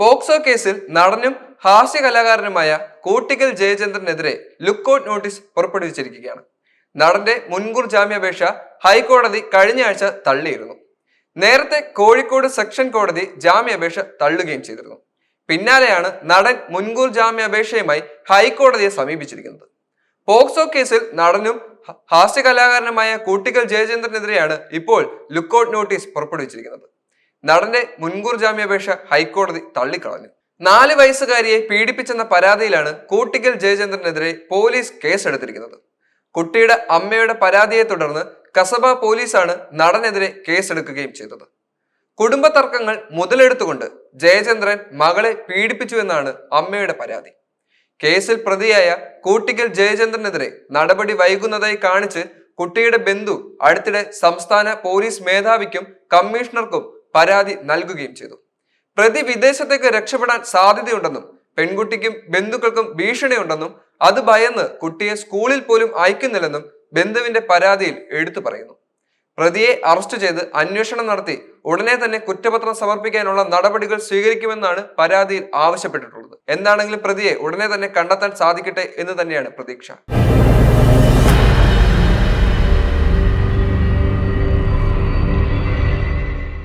POCSO കേസിൽ നടനും ഹാസ്യ കലാകാരനുമായ കൂട്ടിക്കൽ ജയചന്ദ്രനെതിരെ ലുക്കൌട്ട് നോട്ടീസ് പുറപ്പെടുവിച്ചിരിക്കുകയാണ്. നടന്റെ മുൻകൂർ ജാമ്യാപേക്ഷ ഹൈക്കോടതി കഴിഞ്ഞ ആഴ്ച തള്ളിയിരുന്നു. നേരത്തെ കോഴിക്കോട് സെക്ഷൻ കോടതി ജാമ്യാപേക്ഷ തള്ളുകയും ചെയ്തിരുന്നു. പിന്നാലെയാണ് നടൻ മുൻകൂർ ജാമ്യാപേക്ഷയുമായി ഹൈക്കോടതിയെ സമീപിച്ചിരിക്കുന്നത്. പോക്സോ കേസിൽ നടനും ഹാസ്യ കലാകാരനുമായ കൂട്ടിക്കൽ ജയചന്ദ്രനെതിരെയാണ് ഇപ്പോൾ ലുക്കൌട്ട് നോട്ടീസ് പുറപ്പെടുവിച്ചിരിക്കുന്നത്. നടന്റെ മുൻകൂർ ജാമ്യാപേക്ഷ ഹൈക്കോടതി തള്ളിക്കളഞ്ഞു. നാല് വയസ്സുകാരിയെ പീഡിപ്പിച്ചെന്ന പരാതിയിലാണ് കൂട്ടിക്കൽ ജയചന്ദ്രനെതിരെ പോലീസ് കേസെടുത്തിരിക്കുന്നത്. കുട്ടിയുടെ അമ്മയുടെ പരാതിയെ തുടർന്ന് കസബ പോലീസാണ് നടനെതിരെ കേസെടുക്കുകയും ചെയ്തത്. കുടുംബ തർക്കങ്ങൾ മുതലെടുത്തുകൊണ്ട് ജയചന്ദ്രൻ മകളെ പീഡിപ്പിച്ചു എന്നാണ് അമ്മയുടെ പരാതി. കേസിൽ പ്രതിയായ കൂട്ടിക്കൽ ജയചന്ദ്രനെതിരെ നടപടി വൈകുന്നതായി കാണിച്ച് കുട്ടിയുടെ ബന്ധു അടുത്തിടെ സംസ്ഥാന പോലീസ് മേധാവിക്കും കമ്മീഷണർക്കും പരാതി നൽകുകയും ചെയ്തു. പ്രതി വിദേശത്തേക്ക് രക്ഷപ്പെടാൻ സാധ്യതയുണ്ടെന്നും പെൺകുട്ടിക്കും ബന്ധുക്കൾക്കും ഭീഷണിയുണ്ടെന്നും അത് ഭയന്ന് കുട്ടിയെ സ്കൂളിൽ പോലും അയക്കുന്നില്ലെന്നും ബന്ധുവിന്റെ പരാതിയിൽ എടുത്തു പറയുന്നു. പ്രതിയെ അറസ്റ്റ് ചെയ്ത് അന്വേഷണം നടത്തി ഉടനെ തന്നെ കുറ്റപത്രം സമർപ്പിക്കാനുള്ള നടപടികൾ സ്വീകരിക്കുമെന്നാണ് പരാതിയിൽ ആവശ്യപ്പെട്ടിട്ടുള്ളത്. എന്താണെങ്കിലും പ്രതിയെ ഉടനെ തന്നെ കണ്ടെത്താൻ സാധിക്കട്ടെ എന്ന് തന്നെയാണ് പ്രതീക്ഷ.